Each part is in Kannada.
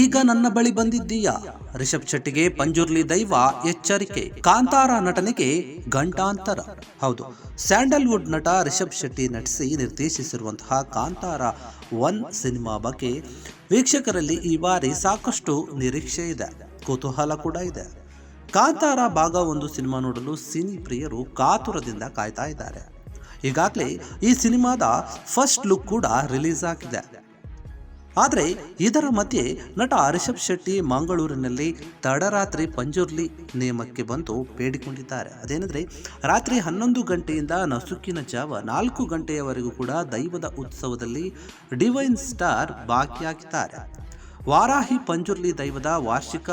ಈಗ ನನ್ನ ಬಳಿ ಬಂದಿದ್ದೀಯಾ? ರಿಷಬ್ ಶೆಟ್ಟಿಗೆ ಪಂಜುರ್ಲಿ ದೈವ ಎಚ್ಚರಿಕೆ. ಕಾಂತಾರ ನಟನೆಗೆ ಗಂಟಾಂತರ ಹೌದು, ಸ್ಯಾಂಡಲ್ವುಡ್ ನಟ ರಿಷಬ್ ಶೆಟ್ಟಿ ನಟಿಸಿ ನಿರ್ದೇಶಿಸಿರುವಂತಹ ಕಾಂತಾರ ಒನ್ ಸಿನಿಮಾ ಬಗ್ಗೆ ವೀಕ್ಷಕರಲ್ಲಿ ಈ ಬಾರಿ ಸಾಕಷ್ಟು ನಿರೀಕ್ಷೆ ಇದೆ, ಕುತೂಹಲ ಕೂಡ ಇದೆ. ಕಾಂತಾರ ಭಾಗ ಒಂದು ಸಿನಿಮಾ ನೋಡಲು ಸಿನಿ ಪ್ರಿಯರು ಕಾತುರದಿಂದ ಕಾಯ್ತಾ ಇದ್ದಾರೆ. ಈಗಾಗಲೇ ಈ ಸಿನಿಮಾದ ಫಸ್ಟ್ ಲುಕ್ ಕೂಡ ರಿಲೀಸ್ ಆಗಿದೆ. ಆದರೆ ಇದರ ಮಧ್ಯೆ ನಟ ರಿಷಬ್ ಶೆಟ್ಟಿ ಮಂಗಳೂರಿನಲ್ಲಿ ತಡರಾತ್ರಿ ಪಂಜುರ್ಲಿ ನೇಮಕ್ಕೆ ಬಂದು ಬೇಡಿಕೊಂಡಿದ್ದಾರೆ. ಅದೇನೆಂದರೆ, ರಾತ್ರಿ ಹನ್ನೊಂದು ಗಂಟೆಯಿಂದ ನಸುಕಿನ ಜಾವ ನಾಲ್ಕು ಗಂಟೆಯವರೆಗೂ ಕೂಡ ದೈವದ ಉತ್ಸವದಲ್ಲಿ ಡಿವೈನ್ ಸ್ಟಾರ್ ಭಾಗಿಯಾಗಿದ್ದಾರೆ ವಾರಾಹಿ ಪಂಜುರ್ಲಿ ದೈವದ ವಾರ್ಷಿಕ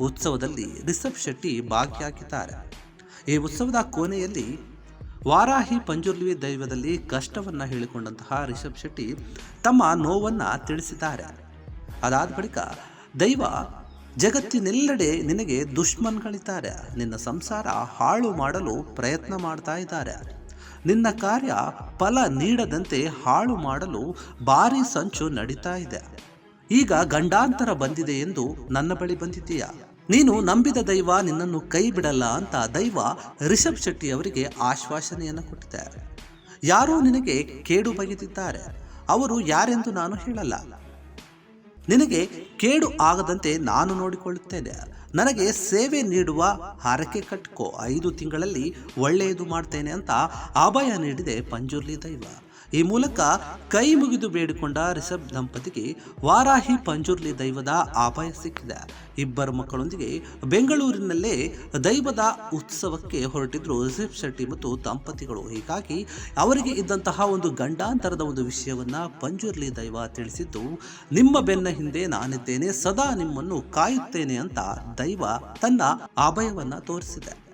ಉತ್ಸವದಲ್ಲಿ ರಿಷಬ್ ಶೆಟ್ಟಿ ಭಾಗಿಯಾಗಿದ್ದಾರೆ ಈ ಉತ್ಸವದ ಕೊನೆಯಲ್ಲಿ ವಾರಾಹಿ ಪಂಜುರ್ಲಿ ದೈವದಲ್ಲಿ ಕಷ್ಟವನ್ನು ಹೇಳಿಕೊಂಡಂತಹ ರಿಷಬ್ ಶೆಟ್ಟಿ ತಮ್ಮ ನೋವನ್ನು ತಿಳಿಸಿದ್ದಾರೆ. ಅದಾದ ಬಳಿಕ ದೈವ, ಜಗತ್ತಿನೆಲ್ಲೆಡೆ ನಿನಗೆ ದುಶ್ಮನ್ಗಳಿದ್ದಾರೆ ನಿನ್ನ ಸಂಸಾರ ಹಾಳು ಮಾಡಲು ಪ್ರಯತ್ನ ಮಾಡ್ತಾ ಇದ್ದಾರೆ. ನಿನ್ನ ಕಾರ್ಯ ಫಲ ನೀಡದಂತೆ ಹಾಳು ಮಾಡಲು ಭಾರಿ ಸಂಚು ನಡೀತಾ ಇದೆ. ಈಗ ಗಂಡಾಂತರ ಬಂದಿದೆ ಎಂದು ನನ್ನ ಬಳಿ ಬಂದಿದ್ದೀಯಾ? ನೀನು ನಂಬಿದ ದೈವ ನಿನ್ನನ್ನು ಕೈ ಬಿಡಲ್ಲ ಅಂತ ದೈವ ರಿಷಬ್ ಶೆಟ್ಟಿ ಅವರಿಗೆ ಆಶ್ವಾಸನೆಯನ್ನು ಕೊಟ್ಟಿದ್ದಾರೆ. ಯಾರೋ ನಿನಗೆ ಕೇಡು ಬಗೆದಿದ್ದಾರೆ. ಅವರು ಯಾರೆಂದು ನಾನು ಹೇಳಲ್ಲ. ನಿನಗೆ ಕೇಡು ಆಗದಂತೆ ನಾನು ನೋಡಿಕೊಳ್ಳುತ್ತೇನೆ. ನನಗೆ ಸೇವೆ ನೀಡುವ ಹರಕೆ ಕಟ್ಕೋ, ಐದು ತಿಂಗಳಲ್ಲಿ ಒಳ್ಳೆಯದು ಮಾಡ್ತೇನೆ ಅಂತ ಅಭಯ ನೀಡಿದೆ ಪಂಜುರ್ಲಿ ದೈವ. ಈ ಮೂಲಕ ಕೈ ಮುಗಿದು ಬೇಡಿಕೊಂಡ ರಿಷಬ್ ದಂಪತಿಗೆ ವಾರಾಹಿ ಪಂಜುರ್ಲಿ ದೈವದ ಆಪಾಯ ಸಿಕ್ಕಿದೆ. ಇಬ್ಬರು ಮಕ್ಕಳೊಂದಿಗೆ ಬೆಂಗಳೂರಿನಲ್ಲೇ ದೈವದ ಉತ್ಸವಕ್ಕೆ ಹೊರಟಿದ್ರು ರಿಷಬ್ ಶೆಟ್ಟಿ ಮತ್ತು ದಂಪತಿಗಳು. ಹೀಗಾಗಿ ಅವರಿಗೆ ಇದ್ದಂತಹ ಒಂದು ಗಂಡಾಂತರದ ಒಂದು ವಿಷಯವನ್ನು ಪಂಜುರ್ಲಿ ದೈವ ತಿಳಿಸಿದ್ದು, ನಿಮ್ಮ ಬೆನ್ನ ಹಿಂದೆ ನಾನಿದ್ದೇನೆ, ಸದಾ ನಿಮ್ಮನ್ನು ಕಾಯುತ್ತೇನೆ ಅಂತ ದೈವ ತನ್ನ ಆಭಯವನ್ನು ತೋರಿಸಿದೆ.